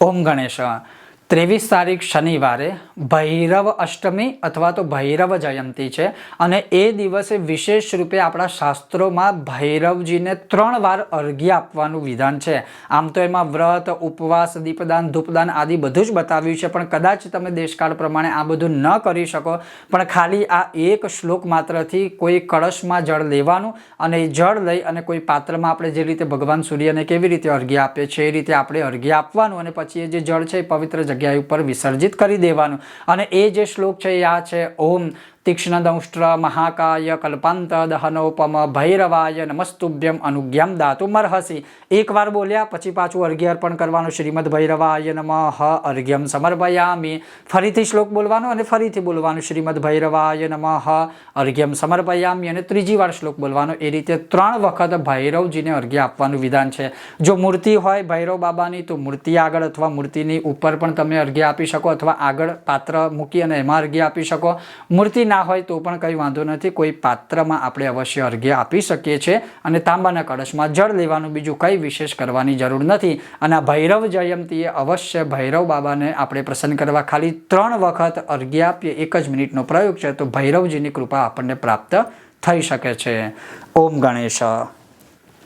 ઓમ ગણેશ. ત્રેવીસ તારીખ શનિવારે ભૈરવ અષ્ટમી અથવા તો ભૈરવ જયંતી છે અને એ દિવસે વિશેષ રૂપે આપણા શાસ્ત્રોમાં ભૈરવજીને ત્રણ વાર અર્ઘ્ય આપવાનું વિધાન છે. આમ તો એમાં વ્રત, ઉપવાસ, દીપદાન, ધૂપદાન આદિ બધું જ બતાવ્યું છે, પણ કદાચ તમે દેશકાળ પ્રમાણે આ બધું ન કરી શકો, પણ ખાલી આ એક શ્લોક માત્રથી કોઈ કળશમાં જળ લેવાનું અને એ જળ લઈ અને કોઈ પાત્રમાં આપણે જે રીતે ભગવાન સૂર્યને કેવી રીતે અર્ઘ્ય આપીએ છીએ એ રીતે આપણે અર્ઘ્ય આપવાનું અને પછી એ જે જળ છે એ પવિત્ર જગ્યા ઉપર વિસર્જિત કરી દેવાનું. અને એ જે શ્લોક છે એ આ છે ઓમ તીક્ષ્ણ દંષ્ટ્ર મહાકાય કલ્પાંત દહનોપમ ભૈરવાય નમસ્તુભ્યમ અનુજ્ઞામ દાતુમર્હસી એકવાર બોલ્યા પછી પાછું અર્ઘ્ય અર્પણ કરવાનું શ્રીમદ ભૈરવાય નમઃ અર્ઘ્યમ સમર્પયામિ ફરીથી શ્લોક બોલવાનો અને ફરીથી બોલવાનું શ્રીમદ ભૈરવાય નમઃ અર્ઘ્યમ સમર્પયામિ અને ત્રીજી વાર શ્લોક બોલવાનો એ રીતે ત્રણ વખત ભૈરવજીને અર્ઘ્ય આપવાનું વિધાન છે। જો મૂર્તિ હોય ભૈરવ બાબાની, તો મૂર્તિ આગળ અથવા મૂર્તિની ઉપર પણ તમે અર્ઘ્ય આપી શકો અથવા આગળ પાત્ર મૂકી અને એમાં અર્ઘ્ય આપી શકો। મૂર્તિ ના હોય તો પણ કંઈ વાંધો નથી. કોઈ પાત્રમાં આપણે અવશ્ય અર્ઘ્ય આપી શકીએ છીએ અને તાંબાના કળશમાં જળ લેવાનું બીજું કંઈ વિશેષ કરવાની જરૂર નથી. અને આ ભૈરવ જયંતીએ અવશ્ય ભૈરવ બાબાને આપણે પ્રસન્ન કરવા ખાલી ત્રણ વખત અર્ઘ્ય આપીએ. એક જ મિનિટનો પ્રયોગ છે તો ભૈરવજીની કૃપા આપણને પ્રાપ્ત થઈ શકે છે. ઓમ ગણેશ.